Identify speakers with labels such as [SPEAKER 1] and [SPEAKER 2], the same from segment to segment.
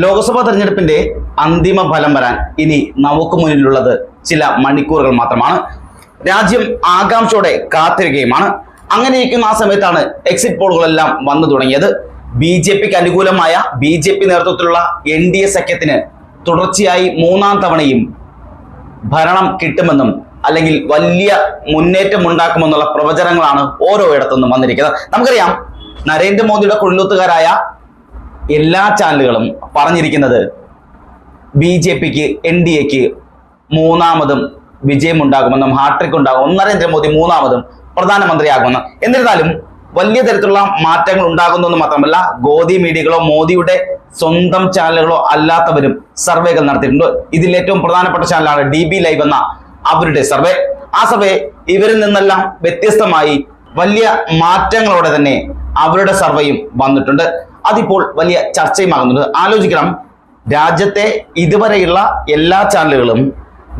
[SPEAKER 1] ലോക്സഭാ തെരഞ്ഞെടുപ്പിന്റെ അന്തിമ ഫലം വരാൻ ഇനി നമുക്ക് മുന്നിലുള്ളത് ചില മണിക്കൂറുകൾ മാത്രമാണ്. രാജ്യം ആകാംക്ഷയോടെ കാത്തിരിക്കുകയുമാണ്. അങ്ങനെ ഇരിക്കുന്ന ആ സമയത്താണ് എക്സിറ്റ് പോളുകളെല്ലാം വന്നു തുടങ്ങിയത്. ബി ജെ പിക്ക് അനുകൂലമായ ബി ജെ പി നേതൃത്വത്തിലുള്ള എൻ ഡി എ സഖ്യത്തിന് തുടർച്ചയായി മൂന്നാം തവണയും ഭരണം കിട്ടുമെന്നും അല്ലെങ്കിൽ വലിയ മുന്നേറ്റം ഉണ്ടാക്കുമെന്നുള്ള പ്രവചനങ്ങളാണ് ഓരോ ഇടത്തുനിന്നും വന്നിരിക്കുന്നത്. നമുക്കറിയാം നരേന്ദ്രമോദിയുടെ കൊള്ളൂത്തുകാരായ എല്ലാ ചാനലുകളും പറഞ്ഞിരിക്കുന്നത് ബി ജെ പിക്ക് എൻ ഡി എക്ക് മൂന്നാമതും വിജയമുണ്ടാകുമെന്നും ഹാട്രിക് ഉണ്ടാകും നരേന്ദ്രമോദി മൂന്നാമതും പ്രധാനമന്ത്രിയാകുമെന്ന്. എന്നിരുന്നാലും വലിയ തരത്തിലുള്ള മാറ്റങ്ങൾ ഉണ്ടാകുന്നു എന്ന് മാത്രമല്ല ഗോദി മീഡിയകളോ മോദിയുടെ സ്വന്തം ചാനലുകളോ അല്ലാത്തവരും സർവേകൾ നടത്തിയിട്ടുണ്ട്. ഇതിൽ ഏറ്റവും പ്രധാനപ്പെട്ട ചാനലാണ് ഡി ബി ലൈവ് എന്ന അവരുടെ സർവേ. ആ സർവേ ഇവരിൽ നിന്നെല്ലാം വ്യത്യസ്തമായി വലിയ മാറ്റങ്ങളോടെ തന്നെ അവരുടെ സർവേയും വന്നിട്ടുണ്ട്. അതിപ്പോൾ വലിയ ചർച്ചയുമാകുന്നുണ്ട് ആലോചിക്കണം. രാജ്യത്തെ ഇതുവരെയുള്ള എല്ലാ ചാനലുകളും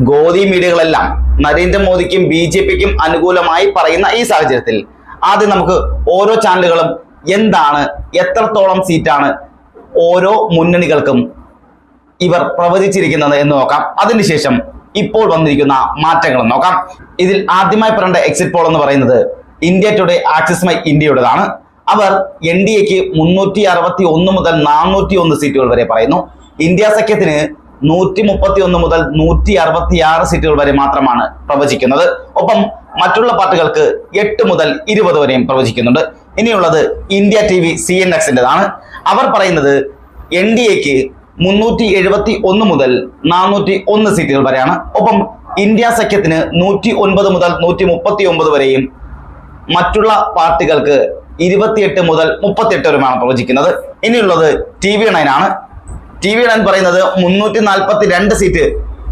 [SPEAKER 1] ഗോതി മീഡിയകളെല്ലാം നരേന്ദ്രമോദിക്കും ബി ജെ പിക്കും അനുകൂലമായി പറയുന്ന ഈ സാഹചര്യത്തിൽ ആദ്യം നമുക്ക് ഓരോ ചാനലുകളും എന്താണ് എത്രത്തോളം സീറ്റാണ് ഓരോ മുന്നണികൾക്കും ഇവർ പ്രവചിച്ചിരിക്കുന്നത് എന്ന് നോക്കാം. അതിനുശേഷം ഇപ്പോൾ വന്നിരിക്കുന്ന മാറ്റങ്ങൾ നോക്കാം. ഇതിൽ ആദ്യമായി പറയേണ്ട എക്സിറ്റ് പോൾ എന്ന് പറയുന്നത് ഇന്ത്യ ടുഡേ ആക്സിസ് മൈ ഇന്ത്യയുടേതാണ് അവർ എൻ ഡി എക്ക് മുന്നൂറ്റി അറുപത്തി ഒന്ന് മുതൽ നാനൂറ്റി ഒന്ന് സീറ്റുകൾ വരെ പറയുന്നു. ഇന്ത്യ സഖ്യത്തിന് നൂറ്റി മുപ്പത്തി ഒന്ന് മുതൽ നൂറ്റി അറുപത്തി ആറ് സീറ്റുകൾ വരെ മാത്രമാണ് പ്രവചിക്കുന്നത്. ഒപ്പം മറ്റുള്ള പാർട്ടികൾക്ക് എട്ട് മുതൽ ഇരുപത് വരെയും പ്രവചിക്കുന്നുണ്ട്. ഇനിയുള്ളത് India T V C N എക്സിന്റെതാണ് അവർ പറയുന്നത് എൻ ഡി എക്ക് മുന്നൂറ്റി എഴുപത്തി ഒന്ന് മുതൽ നാനൂറ്റി ഒന്ന് സീറ്റുകൾ വരെയാണ്. ഒപ്പം ഇന്ത്യ സഖ്യത്തിന് നൂറ്റി ഒൻപത് മുതൽ നൂറ്റി മുപ്പത്തി ഒമ്പത് വരെയും മറ്റുള്ള പാർട്ടികൾക്ക് ഇരുപത്തിയെട്ട് മുതൽ മുപ്പത്തിയെട്ട് വരെയാണ് പ്രവചിക്കുന്നത്. ഇനിയുള്ളത് ടി വി നയൻ ആണ്. ടി വി നയൻ പറയുന്നത് മുന്നൂറ്റി നാൽപ്പത്തി രണ്ട് സീറ്റ്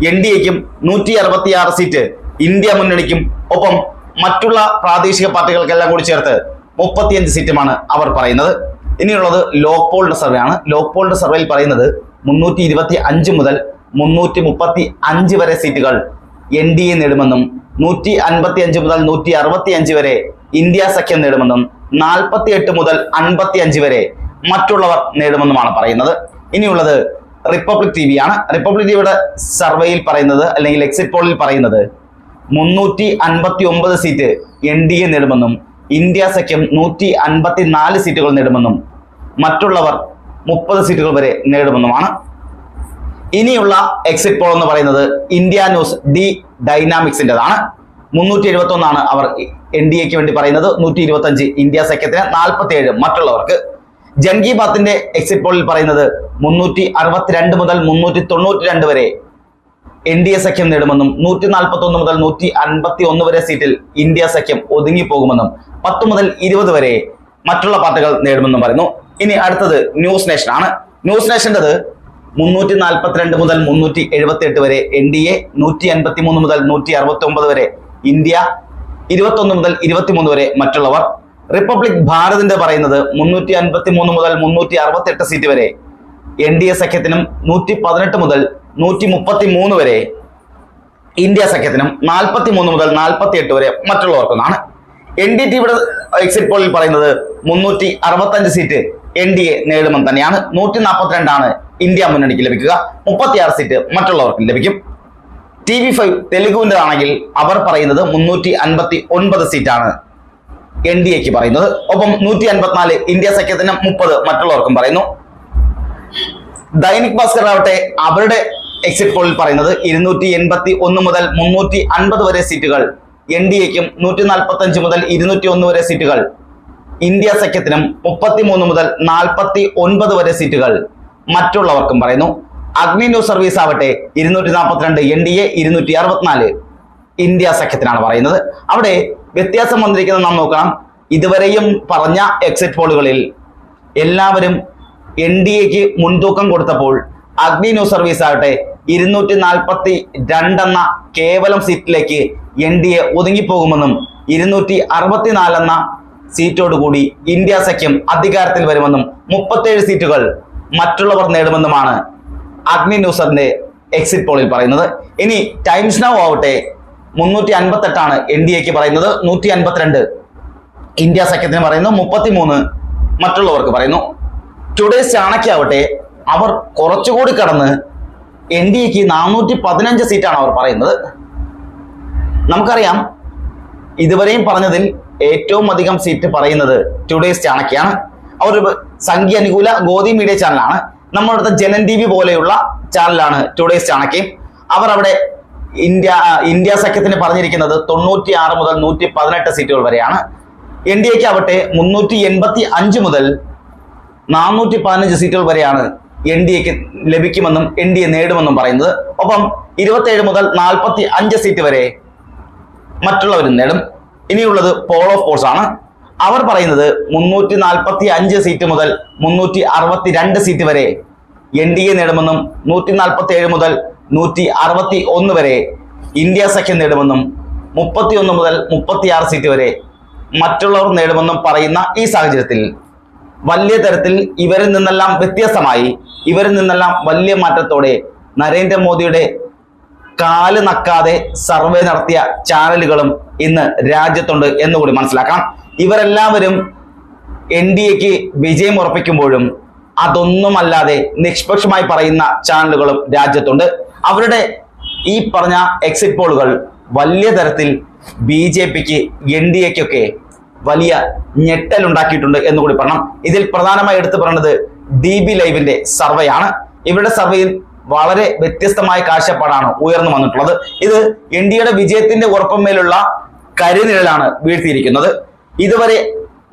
[SPEAKER 1] എൻ ഡി എക്കും നൂറ്റി അറുപത്തി ആറ് സീറ്റ് ഇന്ത്യ മുന്നണിക്കും ഒപ്പം മറ്റുള്ള പ്രാദേശിക പാർട്ടികൾക്കെല്ലാം കൂടി ചേർത്ത് മുപ്പത്തിയഞ്ച് സീറ്റുമാണ് അവർ പറയുന്നത്. ഇനിയുള്ളത് ലോക് പോളിന്റെ സർവേ ആണ്. ലോക് പോളിന്റെ സർവേയിൽ പറയുന്നത് മുന്നൂറ്റി ഇരുപത്തി അഞ്ച് മുതൽ മുന്നൂറ്റി മുപ്പത്തി അഞ്ച് വരെ സീറ്റുകൾ എൻ ഡി എ നേടുമെന്നും നൂറ്റി അൻപത്തി അഞ്ച് മുതൽ നൂറ്റി അറുപത്തി അഞ്ച് വരെ ഇന്ത്യ സഖ്യം നേടുമെന്നും നാൽപ്പത്തി എട്ട് മുതൽ അൻപത്തി അഞ്ച് വരെ മറ്റുള്ളവർ നേടുമെന്നുമാണ് പറയുന്നത്. ഇനിയുള്ളത് റിപ്പബ്ലിക് ടി വി ആണ്. റിപ്പബ്ലിക് ടിവിയുടെ സർവേയിൽ പറയുന്നത് അല്ലെങ്കിൽ എക്സിറ്റ് പോളിൽ പറയുന്നത് മുന്നൂറ്റി അൻപത്തി ഒമ്പത് സീറ്റ് എൻ ഡി എ നേടുമെന്നും ഇന്ത്യ സഖ്യം നൂറ്റി അൻപത്തി നാല് സീറ്റുകൾ നേടുമെന്നും മറ്റുള്ളവർ മുപ്പത് സീറ്റുകൾ വരെ നേടുമെന്നുമാണ്. ഇനിയുള്ള എക്സിറ്റ് പോൾ എന്ന് പറയുന്നത് ഇന്ത്യ ന്യൂസ് ഡി ഡൈനാമിക്സിന്റെതാണ് മുന്നൂറ്റി എഴുപത്തി ഒന്നാണ് അവർ എൻ ഡി എക്ക് വേണ്ടി പറയുന്നത്. നൂറ്റി ഇരുപത്തി അഞ്ച് ഇന്ത്യ സഖ്യത്തിന് നാൽപ്പത്തി ഏഴ് മറ്റുള്ളവർക്ക്. ജൻ ബാത്തിന്റെ എക്സിറ്റ് പോളിൽ പറയുന്നത് മുന്നൂറ്റി അറുപത്തിരണ്ട് മുതൽ മുന്നൂറ്റി തൊണ്ണൂറ്റി രണ്ട് വരെ എൻ ഡി എ സഖ്യം നേടുമെന്നും നൂറ്റി നാൽപ്പത്തി ഒന്ന് മുതൽ നൂറ്റി അൻപത്തി ഒന്ന് വരെ സീറ്റിൽ ഇന്ത്യ സഖ്യം ഒതുങ്ങിപ്പോകുമെന്നും പത്ത് മുതൽ ഇരുപത് വരെ മറ്റുള്ള പാർട്ടികൾ നേടുമെന്നും പറയുന്നു. ഇനി അടുത്തത് ന്യൂസ് നേഷൻ ആണ്. ന്യൂസ് നേഷന്റെത് മുന്നൂറ്റി നാൽപ്പത്തിരണ്ട് മുതൽ മുന്നൂറ്റി എഴുപത്തി എട്ട് വരെ എൻ ഡി എ നൂറ്റി അൻപത്തി മൂന്ന് മുതൽ നൂറ്റി അറുപത്തി ഒമ്പത് വരെ ഇന്ത്യ ഇരുപത്തൊന്ന് മുതൽ ഇരുപത്തിമൂന്ന് വരെ മറ്റുള്ളവർ. റിപ്പബ്ലിക് ഭാരതിന്റെ പറയുന്നത് മുന്നൂറ്റി അൻപത്തി മൂന്ന് മുതൽ മുന്നൂറ്റി അറുപത്തി എട്ട് സീറ്റ് വരെ. എൻ ഡി എ സഖ്യത്തിനും നൂറ്റി പതിനെട്ട് മുതൽ നൂറ്റി മുപ്പത്തി മൂന്ന് വരെ. ഇന്ത്യ സഖ്യത്തിനും നാൽപ്പത്തി മൂന്ന് മുതൽ നാൽപ്പത്തി എട്ട് വരെ മറ്റുള്ളവർക്കെന്നാണ്. എൻ ഡി ടിയുടെ എക്സിറ്റ് പോളിൽ പറയുന്നത് മുന്നൂറ്റി അറുപത്തഞ്ച് സീറ്റ് എൻ ഡി എ നേടുമെന്ന് തന്നെയാണ്. നൂറ്റി നാൽപ്പത്തിരണ്ടാണ് ഇന്ത്യ മുന്നണിക്ക് ലഭിക്കുക. മുപ്പത്തിയാറ് സീറ്റ് മറ്റുള്ളവർക്ക് ലഭിക്കും. ടി വി ഫൈവ് തെലുഗുവിന്റെതാണെങ്കിൽ അവർ പറയുന്നത് മുന്നൂറ്റി അൻപത്തി ഒൻപത് സീറ്റാണ്. എൻ ഡി എക്ക് പറയുന്നത്. ഒപ്പം നൂറ്റി അൻപത്തിനാല് ഇന്ത്യ സഖ്യത്തിന് മുപ്പത് മറ്റുള്ളവർക്കും പറയുന്നു. ദൈനിക് ഭാസ്കർ ആവട്ടെ അവരുടെ എക്സിറ്റ് പോളിൽ പറയുന്നത് ഇരുന്നൂറ്റി എൺപത്തി ഒന്ന് മുതൽ മുന്നൂറ്റി അൻപത് വരെ സീറ്റുകൾ. എൻ ഡി എക്കും നൂറ്റി നാൽപ്പത്തി അഞ്ച് മുതൽ ഇരുന്നൂറ്റി ഒന്ന് വരെ സീറ്റുകൾ. ഇന്ത്യ സഖ്യത്തിനും മുപ്പത്തി മൂന്ന് മുതൽ നാൽപ്പത്തി ഒൻപത് വരെ സീറ്റുകൾ മറ്റുള്ളവർക്കും പറയുന്നു. അഗ്നി ന്യൂസ് സർവീസ് ആവട്ടെ. ഇരുന്നൂറ്റി നാൽപ്പത്തിരണ്ട് എൻ ഡി എ ഇരുന്നൂറ്റി അറുപത്തിനാല് ഇന്ത്യ സഖ്യത്തിനാണ് പറയുന്നത്. അവിടെ വ്യത്യാസം വന്നിരിക്കുന്നത് നാം നോക്കണം. ഇതുവരെയും പറഞ്ഞ എക്സിറ്റ് പോളുകളിൽ എല്ലാവരും എൻ ഡി എക്ക് മുൻതൂക്കം കൊടുത്തപ്പോൾ അഗ്നി ന്യൂസ് സർവീസ് ആവട്ടെ ഇരുന്നൂറ്റി നാൽപ്പത്തി രണ്ടെന്ന കേവലം സീറ്റിലേക്ക് എൻ ഡി എ ഒതുങ്ങിപ്പോകുമെന്നും ഇരുന്നൂറ്റി അറുപത്തിനാലെന്ന സീറ്റോടുകൂടി ഇന്ത്യ സഖ്യം അധികാരത്തിൽ വരുമെന്നും മുപ്പത്തേഴ് സീറ്റുകൾ മറ്റുള്ളവർ നേടുമെന്നുമാണ് അഗ്നി ന്യൂസറിന്റെ എക്സിറ്റ് പോളിൽ പറയുന്നത്. ഇനി ടൈംസ് നൗ ആവട്ടെ മുന്നൂറ്റി അൻപത്തെട്ടാണ് എൻ ഡി എക്ക് പറയുന്നത്. നൂറ്റി അൻപത്തിരണ്ട് ഇന്ത്യ സഖ്യത്തിന് പറയുന്നു. മുപ്പത്തിമൂന്ന് മറ്റുള്ളവർക്ക് പറയുന്നു. ടുഡേസ് ചാണക്യ ആവട്ടെ അവർ കുറച്ചുകൂടി കടന്ന് എൻ ഡി എക്ക് നാനൂറ്റി പതിനഞ്ച് സീറ്റാണ് അവർ പറയുന്നത്. നമുക്കറിയാം ഇതുവരെയും പറഞ്ഞതിൽ ഏറ്റവും അധികം സീറ്റ് പറയുന്നത് ടുഡേസ് ചാണക്യാണ് അവർ സംഖ്യ അനുകൂല ഗോതി മീഡിയ ചാനലാണ്. നമ്മുടെ അടുത്ത ജനൻ ടി വി പോലെയുള്ള ചാനലാണ് ടുഡേസ് ചാണക്യം. അവർ അവിടെ ഇന്ത്യ ഇന്ത്യ സഖ്യത്തിന് പറഞ്ഞിരിക്കുന്നത് തൊണ്ണൂറ്റി ആറ് മുതൽ നൂറ്റി പതിനെട്ട് സീറ്റുകൾ വരെയാണ്. എൻ ഡി എക്ക് ആവട്ടെ മുന്നൂറ്റി എൺപത്തി അഞ്ച് മുതൽ നാനൂറ്റി പതിനഞ്ച് സീറ്റുകൾ വരെയാണ് എൻ ഡി എക്ക് ലഭിക്കുമെന്നും എൻ ഡി എ നേടുമെന്നും പറയുന്നത്. ഒപ്പം ഇരുപത്തേഴ് മുതൽ നാൽപ്പത്തി അഞ്ച് സീറ്റ് വരെ മറ്റുള്ളവരും നേടും. ഇനിയുള്ളത് പോൾ ഓഫ് പോൾസ് ആണ്. അവർ പറയുന്നത് മുന്നൂറ്റി നാൽപ്പത്തി അഞ്ച് സീറ്റ് മുതൽ മുന്നൂറ്റി അറുപത്തി രണ്ട് സീറ്റ് വരെ എൻ ഡി എ നേടുമെന്നും നൂറ്റി നാൽപ്പത്തി ഏഴ് മുതൽ നൂറ്റി അറുപത്തി ഒന്ന് വരെ ഇന്ത്യ സഖ്യം നേടുമെന്നും മുപ്പത്തി ഒന്ന് മുതൽ മുപ്പത്തി ആറ് സീറ്റ് വരെ മറ്റുള്ളവർ നേടുമെന്നും പറയുന്ന ഈ സാഹചര്യത്തിൽ വലിയ തരത്തിൽ ഇവരിൽ നിന്നെല്ലാം വ്യത്യസ്തമായി ഇവരിൽ നിന്നെല്ലാം വലിയ മാറ്റത്തോടെ നരേന്ദ്രമോദിയുടെ കാൽ നക്കാതെ സർവേ നടത്തിയ ചാനലുകളും ഇന്ന് രാജ്യത്തുണ്ട് എന്നുകൂടി മനസ്സിലാക്കാം ഇവരെല്ലാവരും എൻ ഡി എക്ക് വിജയം ഉറപ്പിക്കുമ്പോഴും അതൊന്നുമല്ലാതെ നിഷ്പക്ഷമായി പറയുന്ന ചാനലുകളും രാജ്യത്തുണ്ട്. അവരുടെ ഈ പറഞ്ഞ എക്സിറ്റ് പോളുകൾ വലിയ തരത്തിൽ ബി ജെ പിക്ക് എൻ ഡി എക്കൊക്കെ വലിയ ഞെട്ടലുണ്ടാക്കിയിട്ടുണ്ട് എന്ന് കൂടി പറയണം. ഇതിൽ പ്രധാനമായി എടുത്തു പറയുന്നത് ഡി ബി ലൈവിന്റെ സർവേയാണ്. ഇവരുടെ സർവേയിൽ വളരെ വ്യത്യസ്തമായ കാഴ്ചപ്പാടാണ് ഉയർന്നു വന്നിട്ടുള്ളത്. ഇത് എയുടെ വിജയത്തിന്റെ ഉറപ്പമേലുള്ള കരുനിഴലാണ് വീഴ്ത്തിയിരിക്കുന്നത്. ഇതുവരെ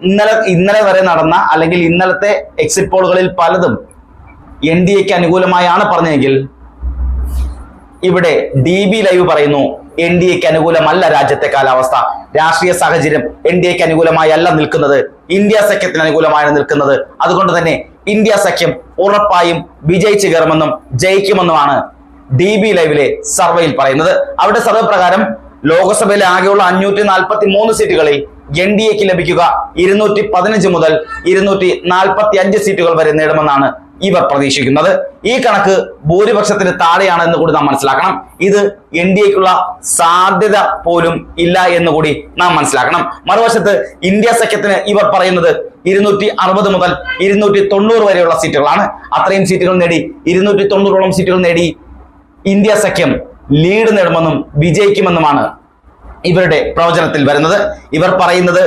[SPEAKER 1] ഇന്നലെ ഇന്നലെ വരെ നടന്ന അല്ലെങ്കിൽ ഇന്നലത്തെ എക്സിറ്റ് പോളുകളിൽ പലതും എൻ ഡി എക്ക് അനുകൂലമായാണ് പറഞ്ഞതെങ്കിൽ ഇവിടെ ഡി ബി ലൈവ് പറയുന്നു. എൻ ഡി എക്ക് അനുകൂലമല്ല രാജ്യത്തെ കാലാവസ്ഥ. രാഷ്ട്രീയ സാഹചര്യം എൻ ഡി എക്ക് അനുകൂലമായി അല്ല നിൽക്കുന്നത്. ഇന്ത്യ സഖ്യത്തിന് അനുകൂലമാണ് നിൽക്കുന്നത്. അതുകൊണ്ട് തന്നെ ഇന്ത്യ സഖ്യം ഉറപ്പായും വിജയിച്ചു കയറുമെന്നും ജയിക്കുമെന്നുമാണ് ഡി ബി ലൈവിലെ സർവേയിൽ പറയുന്നത്. അവിടെ സർവേ പ്രകാരം ലോക്സഭയിലെ ആകെയുള്ള അഞ്ഞൂറ്റി നാൽപ്പത്തി മൂന്ന് സീറ്റുകളിൽ എൻ ഡി എക്ക് ലഭിക്കുക ഇരുന്നൂറ്റി പതിനഞ്ച് മുതൽ ഇരുന്നൂറ്റി നാൽപ്പത്തി അഞ്ച് സീറ്റുകൾ വരെ നേടുമെന്നാണ് ഇവർ പ്രതീക്ഷിക്കുന്നത്. ഈ കണക്ക് ഭൂരിപക്ഷത്തിന് താഴെയാണ് എന്ന് കൂടി നാം മനസ്സിലാക്കണം. ഇത് എൻ ഡി എക്കുള്ള സാധ്യത പോലും ഇല്ല എന്ന് കൂടി നാം മനസ്സിലാക്കണം. മറുവശത്ത് ഇന്ത്യ സഖ്യത്തിന് ഇവർ പറയുന്നത് ഇരുന്നൂറ്റി അറുപത് മുതൽ ഇരുന്നൂറ്റി തൊണ്ണൂറ് വരെയുള്ള സീറ്റുകളാണ്. അത്രയും സീറ്റുകൾ നേടി ഇരുന്നൂറ്റി തൊണ്ണൂറോളം സീറ്റുകൾ നേടി ഇന്ത്യ സഖ്യം ലീഡ് നേടുമെന്നും വിജയിക്കുമെന്നുമാണ് ഇവരുടെ പ്രവചനത്തിൽ വരുന്നത്. ഇവർ പറയുന്നത്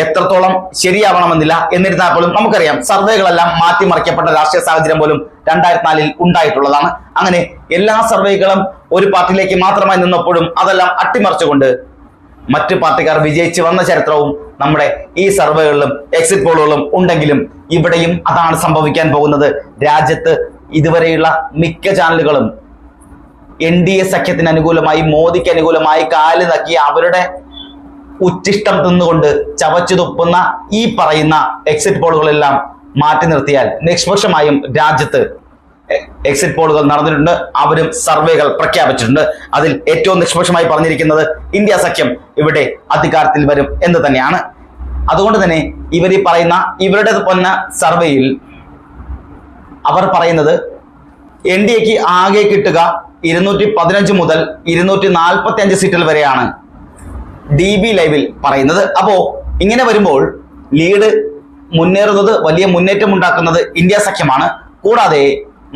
[SPEAKER 1] എത്രത്തോളം ശരിയാവണമെന്നില്ല എന്നിരുന്നാൽ പോലും നമുക്കറിയാം സർവേകളെല്ലാം മാറ്റിമറിക്കപ്പെട്ട രാഷ്ട്രീയ സാഹചര്യം പോലും രണ്ടായിരത്തി നാലിൽ ഉണ്ടായിട്ടുള്ളതാണ്. അങ്ങനെ എല്ലാ സർവേകളും ഒരു പാർട്ടിയിലേക്ക് മാത്രമായി നിന്നപ്പോഴും അതെല്ലാം അട്ടിമറിച്ചുകൊണ്ട് മറ്റു പാർട്ടിക്കാർ വിജയിച്ച് വന്ന ചരിത്രവും നമ്മുടെ ഈ സർവേകളിലും എക്സിറ്റ് പോളുകളും ഉണ്ടെങ്കിലും ഇവിടെയും അതാണ് സംഭവിക്കാൻ പോകുന്നത്. രാജ്യത്ത് ഇതുവരെയുള്ള മിക്ക ചാനലുകളും എൻ ഡി എ സഖ്യത്തിന് അനുകൂലമായി മോദിക്ക് അനുകൂലമായി കാൽ നക്കി അവരുടെ ഉച്ചിഷ്ടം തിന്നുകൊണ്ട് ചവച്ചു തുപ്പുന്ന ഈ പറയുന്ന എക്സിറ്റ് പോളുകളെല്ലാം മാറ്റി നിർത്തിയാൽ നിഷ്പക്ഷമായും രാജ്യത്ത് എക്സിറ്റ് പോളുകൾ നടന്നിട്ടുണ്ട്. അവരും സർവേകൾ പ്രഖ്യാപിച്ചിട്ടുണ്ട്. അതിൽ ഏറ്റവും നിഷ്പക്ഷമായി പറഞ്ഞിരിക്കുന്നത് ഇന്ത്യ സഖ്യം ഇവിടെ അധികാരത്തിൽ വരും എന്ന് തന്നെയാണ്. അതുകൊണ്ട് തന്നെ ഇവർ ഈ പറയുന്ന ഇവരുടെ പൊന്ന സർവേയിൽ അവർ പറയുന്നത് എൻ ഡി എക്ക് ആകെ കിട്ടുക ഇരുന്നൂറ്റി പതിനഞ്ച് മുതൽ ഇരുന്നൂറ്റി നാൽപ്പത്തി അഞ്ച് സീറ്റുകൾ വരെയാണ്. ഡി ബി ലൈവിൽ പറയുന്നത്. അപ്പോ ഇങ്ങനെ വരുമ്പോൾ ലീഡ് മുന്നേറുന്നത് വലിയ മുന്നേറ്റം ഉണ്ടാക്കുന്നത് ഇന്ത്യ സഖ്യമാണ്. കൂടാതെ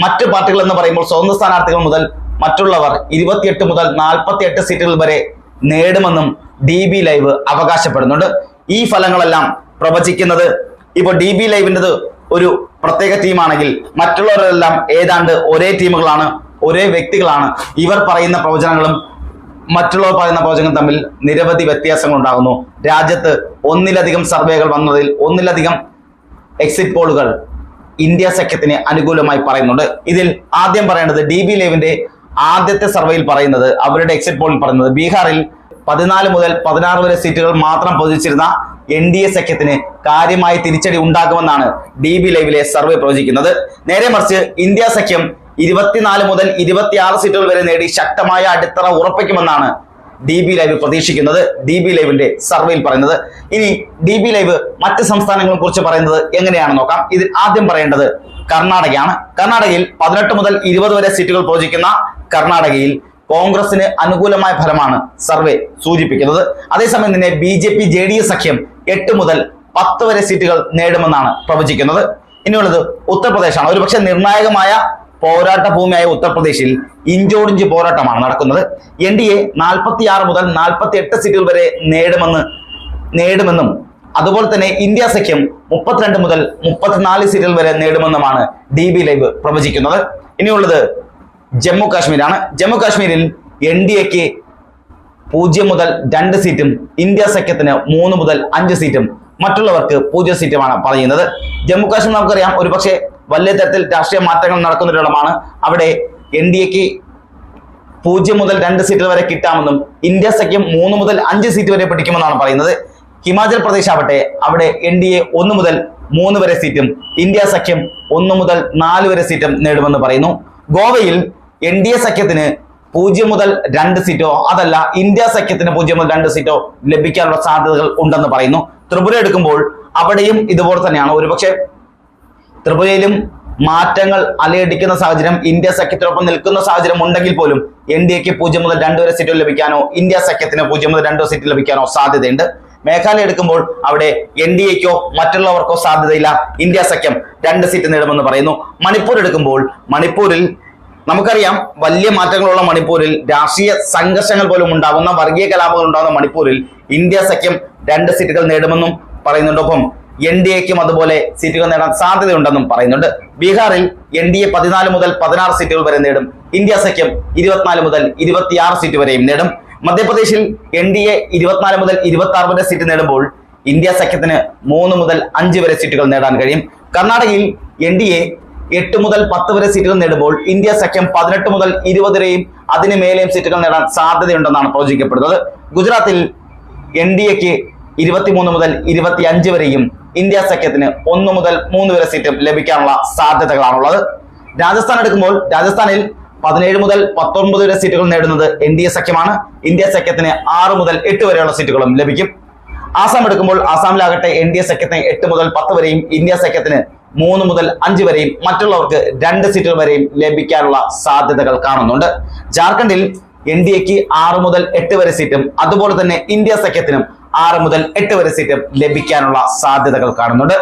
[SPEAKER 1] മറ്റു പാർട്ടികൾ എന്ന് പറയുമ്പോൾ സ്വതന്ത്ര സ്ഥാനാർത്ഥികൾ മുതൽ മറ്റുള്ളവർ ഇരുപത്തിയെട്ട് മുതൽ നാൽപ്പത്തി എട്ട് സീറ്റുകൾ വരെ നേടുമെന്നും ഡി ബി ലൈവ് അവകാശപ്പെടുന്നുണ്ട്. ഈ ഫലങ്ങളെല്ലാം പ്രവചിക്കുന്നത് ഇപ്പോൾ ഡി ബി ലൈവിന്റെത് ഒരു പ്രത്യേക ടീമാണെങ്കിൽ മറ്റുള്ളവരെല്ലാം ഏതാണ്ട് ഒരേ ടീമുകളാണ് ഒരേ വ്യക്തികളാണ്. ഇവർ പറയുന്ന പ്രവചനങ്ങളും മറ്റുള്ളവർ പറയുന്ന പ്രവചനം തമ്മിൽ നിരവധി വ്യത്യാസങ്ങൾ ഉണ്ടാകുന്നു. രാജ്യത്ത് ഒന്നിലധികം സർവേകൾ വന്നതിൽ ഒന്നിലധികം എക്സിറ്റ് പോളുകൾ ഇന്ത്യ സഖ്യത്തിന് അനുകൂലമായി പറയുന്നുണ്ട്. ഇതിൽ ആദ്യം പറയേണ്ടത് ഡി ബി ലേവിന്റെ ആദ്യത്തെ സർവേയിൽ പറയുന്നത് അവരുടെ എക്സിറ്റ് പോളിൽ പറയുന്നത് ബീഹാറിൽ പതിനാല് മുതൽ പതിനാറ് വരെ സീറ്റുകൾ മാത്രം പ്രവചിച്ചിരുന്ന എൻ ഡി എ സഖ്യത്തിന് കാര്യമായി തിരിച്ചടി ഉണ്ടാകുമെന്നാണ് ഡി ബി ലൈവിലെ സർവേ പ്രവചിക്കുന്നത്. നേരെ മറിച്ച് ഇന്ത്യ സഖ്യം ഇരുപത്തിനാല് മുതൽ ഇരുപത്തിയാറ് സീറ്റുകൾ വരെ നേടി ശക്തമായ അടിത്തറ ഉറപ്പിക്കുമെന്നാണ് ഡി ബി ലൈവ് പ്രതീക്ഷിക്കുന്നത്. ഡി ബി ലൈവിന്റെ സർവേയിൽ പറയുന്നത്. ഇനി ഡി ബി ലൈവ് മറ്റ് സംസ്ഥാനങ്ങളെ കുറിച്ച് പറയുന്നത് എങ്ങനെയാണെന്ന് നോക്കാം. ഇതിൽ ആദ്യം പറയേണ്ടത് കർണാടകയാണ്. കർണാടകയിൽ പതിനെട്ട് മുതൽ ഇരുപത് വരെ സീറ്റുകൾ പ്രവചിക്കുന്ന കർണാടകയിൽ കോൺഗ്രസിന് അനുകൂലമായ ഫലമാണ് സർവേ സൂചിപ്പിക്കുന്നത്. അതേസമയം തന്നെ B J P J D S സഖ്യം എട്ട് മുതൽ പത്ത് വരെ സീറ്റുകൾ നേടുമെന്നാണ് പ്രവചിക്കുന്നത്. ഇനിയുള്ളത് ഉത്തർപ്രദേശാണ്. ഒരുപക്ഷെ നിർണായകമായ പോരാട്ട ഭൂമിയായ ഉത്തർപ്രദേശിൽ ഇഞ്ചോടിഞ്ച് പോരാട്ടമാണ് നടക്കുന്നത്. എൻ ഡി എ നാൽപ്പത്തി ആറ് മുതൽ നാൽപ്പത്തി എട്ട് സീറ്റുകൾ വരെ നേടുമെന്ന് നേടുമെന്നും അതുപോലെ തന്നെ ഇന്ത്യ സഖ്യം മുപ്പത്തിരണ്ട് മുതൽ മുപ്പത്തിനാല് സീറ്റുകൾ വരെ നേടുമെന്നുമാണ് ഡി ബി ലൈവ് പ്രവചിക്കുന്നത്. ഇനിയുള്ളത് ജമ്മു കാശ്മീരാണ്. ജമ്മു കാശ്മീരിൽ എൻ ഡി എക്ക് പൂജ്യം മുതൽ രണ്ട് സീറ്റും ഇന്ത്യ സഖ്യത്തിന് മൂന്ന് മുതൽ അഞ്ച് സീറ്റും മറ്റുള്ളവർക്ക് പൂജ്യം സീറ്റുമാണ് പറയുന്നത്. ജമ്മു കാശ്മീർ നമുക്കറിയാം ഒരുപക്ഷെ വലിയ തരത്തിൽ രാഷ്ട്രീയ മാറ്റങ്ങൾ നടക്കുന്നൊരിടമാണ്. അവിടെ എൻ ഡി എക്ക് പൂജ്യം മുതൽ രണ്ട് സീറ്റുകൾ വരെ കിട്ടാമെന്നും ഇന്ത്യ സഖ്യം മൂന്ന് മുതൽ അഞ്ച് സീറ്റ് വരെ പിടിക്കുമെന്നാണ് പറയുന്നത്. ഹിമാചൽ പ്രദേശ് ആവട്ടെ അവിടെ എൻ ഡി എ ഒന്ന് മുതൽ മൂന്ന് വരെ സീറ്റും ഇന്ത്യ സഖ്യം ഒന്ന് മുതൽ നാല് വരെ സീറ്റും നേടുമെന്ന് പറയുന്നു. ഗോവയിൽ എൻ ഡി എ സഖ്യത്തിന് പൂജ്യം മുതൽ രണ്ട് സീറ്റോ അതല്ല ഇന്ത്യ സഖ്യത്തിന് പൂജ്യം മുതൽ രണ്ട് സീറ്റോ ലഭിക്കാനുള്ള സാധ്യതകൾ ഉണ്ടെന്ന് പറയുന്നു. ത്രിപുര എടുക്കുമ്പോൾ അവിടെയും ഇതുപോലെ തന്നെയാണ്. ഒരുപക്ഷെ ത്രിപുരയിലും മാറ്റങ്ങൾ അലയടിക്കുന്ന സാഹചര്യം ഇന്ത്യ സഖ്യത്തിനൊപ്പം നിൽക്കുന്ന സാഹചര്യം ഉണ്ടെങ്കിൽ പോലും എൻ ഡി എക്ക് പൂജ്യം മുതൽ രണ്ട് വരെ സീറ്റ് ലഭിക്കാനോ ഇന്ത്യ സഖ്യത്തിന് പൂജ്യം മുതൽ രണ്ടോ സീറ്റ് ലഭിക്കാനോ സാധ്യതയുണ്ട്. മേഘാലയ എടുക്കുമ്പോൾ അവിടെ എൻ ഡി എക്കോ മറ്റുള്ളവർക്കോ സാധ്യതയില്ല. ഇന്ത്യ സഖ്യം രണ്ട് സീറ്റ് നേടുമെന്ന് പറയുന്നു. മണിപ്പൂർ എടുക്കുമ്പോൾ മണിപ്പൂരിൽ നമുക്കറിയാം വലിയ മാറ്റങ്ങളുള്ള മണിപ്പൂരിൽ രാഷ്ട്രീയ സംഘർഷങ്ങൾ പോലും ഉണ്ടാകുന്ന വർഗീയ കലാപങ്ങൾ ഉണ്ടാകുന്ന മണിപ്പൂരിൽ ഇന്ത്യ സഖ്യം രണ്ട് സീറ്റുകൾ നേടുമെന്നും പറയുന്നുണ്ട്. എൻ ഡി എക്കും അതുപോലെ സീറ്റുകൾ നേടാൻ സാധ്യതയുണ്ടെന്നും പറയുന്നുണ്ട്. ബീഹാറിൽ എൻ ഡി എ പതിനാല് മുതൽ പതിനാറ് സീറ്റുകൾ വരെ നേടും. ഇന്ത്യ സഖ്യം ഇരുപത്തിനാല് മുതൽ ഇരുപത്തിയാറ് സീറ്റ് വരെയും നേടും. മധ്യപ്രദേശിൽ എൻ ഡി എ ഇരുപത്തിനാല് മുതൽ ഇരുപത്തി ആറ് വരെ സീറ്റ് നേടുമ്പോൾ ഇന്ത്യ സഖ്യത്തിന് മൂന്ന് മുതൽ അഞ്ച് വരെ സീറ്റുകൾ നേടാൻ കഴിയും. കർണാടകയിൽ എൻ ഡി എ എട്ട് മുതൽ പത്ത് വരെ സീറ്റുകൾ നേടുമ്പോൾ ഇന്ത്യ സഖ്യം പതിനെട്ട് മുതൽ ഇരുപത് വരെയും അതിന് മേലെയും സീറ്റുകൾ നേടാൻ സാധ്യതയുണ്ടെന്നാണ് പ്രവചിക്കപ്പെടുന്നത്. ഗുജറാത്തിൽ എൻ ഡി എക്ക് ഇരുപത്തിമൂന്ന് മുതൽ ഇരുപത്തി അഞ്ച് വരെയും ഇന്ത്യ സഖ്യത്തിന് ഒന്നു മുതൽ മൂന്ന് വരെ സീറ്റും ലഭിക്കാനുള്ള സാധ്യതകളാണുള്ളത്. രാജസ്ഥാൻ എടുക്കുമ്പോൾ രാജസ്ഥാനിൽ പതിനേഴ് മുതൽ പത്തൊൻപത് വരെ സീറ്റുകൾ നേടുന്നത് എൻ ഡി എ സഖ്യമാണ്. ഇന്ത്യ സഖ്യത്തിന് ആറ് മുതൽ എട്ട് വരെയുള്ള സീറ്റുകളും ലഭിക്കും. ആസാം എടുക്കുമ്പോൾ ആസാമിലാകട്ടെ എൻ ഡി എ സഖ്യത്തിന് എട്ട് മുതൽ പത്ത് വരെയും ഇന്ത്യ സഖ്യത്തിന് മൂന്ന് മുതൽ അഞ്ച് വരെയും മറ്റുള്ളവർക്ക് രണ്ട് സീറ്റുകൾ വരെയും ലഭിക്കാനുള്ള സാധ്യതകൾ കാണുന്നുണ്ട്. ജാർഖണ്ഡിൽ എൻ ഡി എക്ക് ആറ് മുതൽ എട്ട് വരെ സീറ്റും അതുപോലെ തന്നെ ഇന്ത്യ സഖ്യത്തിനും ആറ് മുതൽ എട്ട് വരെ സീറ്റ് ലഭിക്കാനുള്ള സാധ്യതകൾ കാണുന്നുണ്ട്.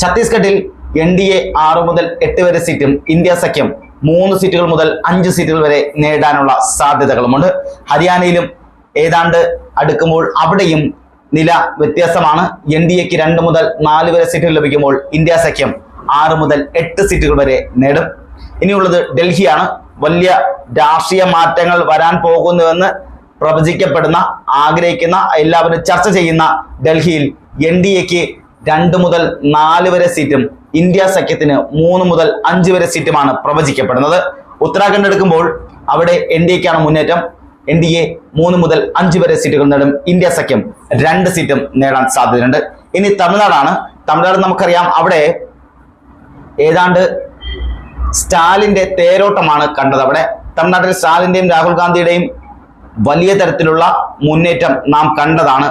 [SPEAKER 1] ഛത്തീസ്ഗഡിൽ എൻ ഡി എ ആറ് മുതൽ എട്ട് വരെ സീറ്റും ഇന്ത്യ സഖ്യം മൂന്ന് സീറ്റുകൾ മുതൽ അഞ്ച് സീറ്റുകൾ വരെ നേടാനുള്ള സാധ്യതകളുമുണ്ട്. ഹരിയാനയിലും ഏതാണ്ട് അടുക്കുമ്പോൾ അവിടെയും നില വ്യത്യാസമാണ്. എൻ ഡി എക്ക് രണ്ട് മുതൽ നാല് വരെ സീറ്റുകൾ ലഭിക്കുമ്പോൾ ഇന്ത്യ സഖ്യം ആറ് മുതൽ എട്ട് സീറ്റുകൾ വരെ നേടും. ഇനിയുള്ളത് ഡൽഹിയാണ്. വലിയ രാഷ്ട്രീയ മാറ്റങ്ങൾ വരാൻ പോകുന്നുവെന്ന് പ്രവചിക്കപ്പെടുന്ന ആഗ്രഹിക്കുന്ന എല്ലാവരും ചർച്ച ചെയ്യുന്ന ഡൽഹിയിൽ എൻ ഡി എക്ക് രണ്ട് മുതൽ നാല് വരെ സീറ്റും ഇന്ത്യ സഖ്യത്തിന് മൂന്ന് മുതൽ അഞ്ച് വരെ സീറ്റുമാണ് പ്രവചിക്കപ്പെടുന്നത്. ഉത്തരാഖണ്ഡ് എടുക്കുമ്പോൾ അവിടെ എൻ ഡി എക്കാണ് മുന്നേറ്റം. എൻ ഡി എ മൂന്ന് മുതൽ അഞ്ച് വരെ സീറ്റുകൾ നേടും. ഇന്ത്യ സഖ്യം രണ്ട് സീറ്റും നേടാൻ സാധ്യതയുണ്ട്. ഇനി തമിഴ്നാടാണ്. തമിഴ്നാട് നമുക്കറിയാം അവിടെ ഏതാണ്ട് സ്റ്റാലിന്റെ തേരോട്ടമാണ് കണ്ടത്. അവിടെ തമിഴ്നാട്ടിൽ സ്റ്റാലിന്റെയും രാഹുൽ ഗാന്ധിയുടെയും വലിയ തരത്തിലുള്ള മുന്നേറ്റം നാം കണ്ടതാണ്.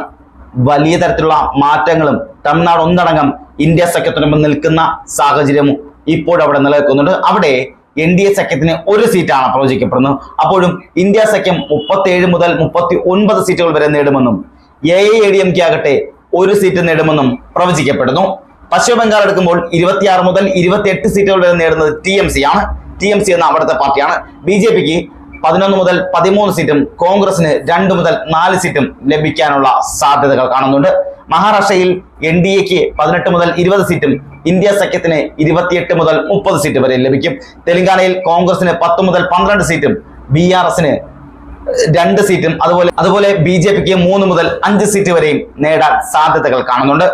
[SPEAKER 1] വലിയ തരത്തിലുള്ള മാറ്റങ്ങളും തമിഴ്നാട് ഒന്നടങ്കം ഇന്ത്യ സഖ്യത്തിനൊപ്പം നിൽക്കുന്ന സാഹചര്യവും ഇപ്പോഴവിടെ നിലനിൽക്കുന്നുണ്ട്. അവിടെ എൻ ഡി എ സഖ്യത്തിന് ഒരു സീറ്റാണ് പ്രവചിക്കപ്പെടുന്നത്. അപ്പോഴും ഇന്ത്യ സഖ്യം മുപ്പത്തി മുതൽ മുപ്പത്തി ഒൻപത് സീറ്റുകൾ വരെ നേടുമെന്നും A I D M K ആകട്ടെ ഒരു സീറ്റ് നേടുമെന്നും പ്രവചിക്കപ്പെടുന്നു. പശ്ചിമ ബംഗാൾ എടുക്കുമ്പോൾ ഇരുപത്തിയാറ് മുതൽ ഇരുപത്തിയെട്ട് സീറ്റുകൾ വരെ നേടുന്നത് ടി എം സി ആണ്. ടി എം സി എന്ന അവിടുത്തെ പാർട്ടിയാണ്. ബി ജെ പിക്ക് പതിനൊന്ന് മുതൽ പതിമൂന്ന് സീറ്റും കോൺഗ്രസിന് രണ്ട് മുതൽ നാല് സീറ്റും ലഭിക്കാനുള്ള സാധ്യതകൾ കാണുന്നുണ്ട്. മഹാരാഷ്ട്രയിൽ എൻ ഡി എക്ക് പതിനെട്ട് മുതൽ ഇരുപത് സീറ്റും ഇന്ത്യ സഖ്യത്തിന് ഇരുപത്തിയെട്ട് മുതൽ മുപ്പത് സീറ്റ് വരെ ലഭിക്കും. തെലങ്കാനയിൽ കോൺഗ്രസിന് പത്ത് മുതൽ പന്ത്രണ്ട് സീറ്റും ബി ആർ എസിന് രണ്ട് സീറ്റും അതുപോലെ അതുപോലെ ബി ജെ പിക്ക് മൂന്ന് മുതൽ അഞ്ച് സീറ്റ് വരെയും നേടാൻ സാധ്യതകൾ കാണുന്നുണ്ട്.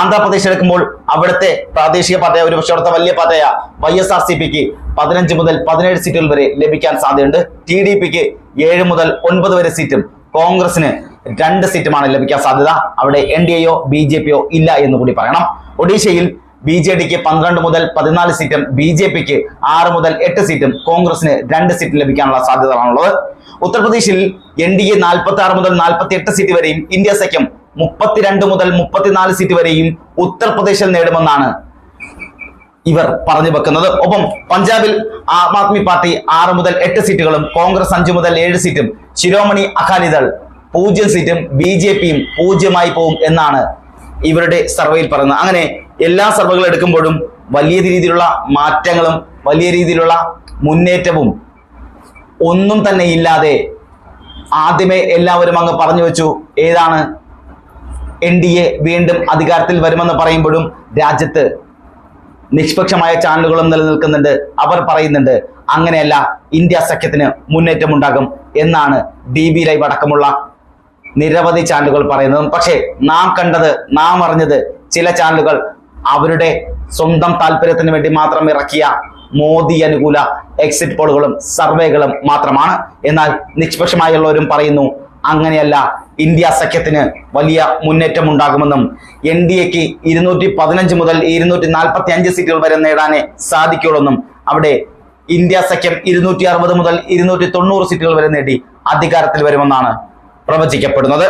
[SPEAKER 1] ആന്ധ്രാപ്രദേശ് എടുക്കുമ്പോൾ അവിടുത്തെ പ്രാദേശിക പാർട്ടിയായ ഒരുപക്ഷെ അവിടുത്തെ വലിയ പാർട്ടിയായ വൈ എസ് ആർ സി പിക്ക് പതിനഞ്ച് മുതൽ പതിനേഴ് സീറ്റുകൾ വരെ ലഭിക്കാൻ സാധ്യതയുണ്ട്. ടി ഡി പിക്ക് ഏഴ് മുതൽ ഒൻപത് വരെ സീറ്റും കോൺഗ്രസിന് രണ്ട് സീറ്റുമാണ് ലഭിക്കാൻ സാധ്യത. അവിടെ എൻ ഡി എയോ ബി ജെ പിയോ ഇല്ല എന്ന് കൂടി പറയണം. ഒഡീഷയിൽ ബി ജെ ഡിക്ക് പന്ത്രണ്ട് മുതൽ പതിനാല് സീറ്റും ബി ജെ പിക്ക് ആറ് മുതൽ എട്ട് സീറ്റും കോൺഗ്രസിന് രണ്ട് സീറ്റ് ലഭിക്കാനുള്ള സാധ്യതകളാണുള്ളത്. ഉത്തർപ്രദേശിൽ എൻ ഡി എ നാൽപ്പത്തി ആറ് മുതൽ നാൽപ്പത്തി എട്ട് സീറ്റ് വരെയും ഇന്ത്യ സഖ്യം മുപ്പത്തിരണ്ട് മുതൽ മുപ്പത്തിനാല് സീറ്റ് വരെയും ഉത്തർപ്രദേശിൽ നേടുമെന്നാണ് ഇവർ പറഞ്ഞു വെക്കുന്നത്. ഒപ്പം പഞ്ചാബിൽ ആം ആദ്മി പാർട്ടി ആറ് മുതൽ എട്ട് സീറ്റുകളും കോൺഗ്രസ് അഞ്ച് മുതൽ ഏഴ് സീറ്റും ശിരോമണി അകാലിദൾ പൂജ്യം സീറ്റും ബി ജെ പിയും പൂജ്യമായി പോവും എന്നാണ് ഇവരുടെ സർവേയിൽ പറയുന്നത്. അങ്ങനെ എല്ലാ സർവേകൾ എടുക്കുമ്പോഴും വലിയ രീതിയിലുള്ള മാറ്റങ്ങളും വലിയ രീതിയിലുള്ള മുന്നേറ്റവും ഒന്നും തന്നെ ഇല്ലാതെ ആദ്യമേ എല്ലാവരും അങ്ങ് പറഞ്ഞു വെച്ചു ഏതാണ് എൻ ഡി എ വീണ്ടും അധികാരത്തിൽ വരുമെന്ന് പറയുമ്പോഴും രാജ്യത്ത് നിഷ്പക്ഷമായ ചാനലുകളും നിലനിൽക്കുന്നുണ്ട്. അവർ പറയുന്നുണ്ട് അങ്ങനെയല്ല ഇന്ത്യ സഖ്യത്തിന് മുന്നേറ്റമുണ്ടാകും എന്നാണ് ഡി ബി ലൈവ് അടക്കമുള്ള നിരവധി ചാനലുകൾ പറയുന്നതും. പക്ഷേ നാം കണ്ടത് നാം അറിഞ്ഞത് ചില ചാനലുകൾ അവരുടെ സ്വന്തം താല്പര്യത്തിന് വേണ്ടി മാത്രം ഇറക്കിയ മോദി അനുകൂല എക്സിറ്റ് പോളുകളും സർവേകളും മാത്രമാണ്. എന്നാൽ നിഷ്പക്ഷമായുള്ളവരും പറയുന്നു അങ്ങനെയല്ല ഇന്ത്യ സഖ്യത്തിന് വലിയ മുന്നേറ്റം ഉണ്ടാകുമെന്നും എൻ ഡി എക്ക് ഇരുന്നൂറ്റി പതിനഞ്ച് മുതൽ ഇരുന്നൂറ്റി നാൽപ്പത്തി അഞ്ച് സീറ്റുകൾ വരെ നേടാനേ സാധിക്കുള്ളൂന്നും അവിടെ ഇന്ത്യ സഖ്യം ഇരുന്നൂറ്റി അറുപത് മുതൽ ഇരുന്നൂറ്റി തൊണ്ണൂറ് സീറ്റുകൾ വരെ നേടി അധികാരത്തിൽ വരുമെന്നാണ് പ്രവചിക്കപ്പെടുന്നത്.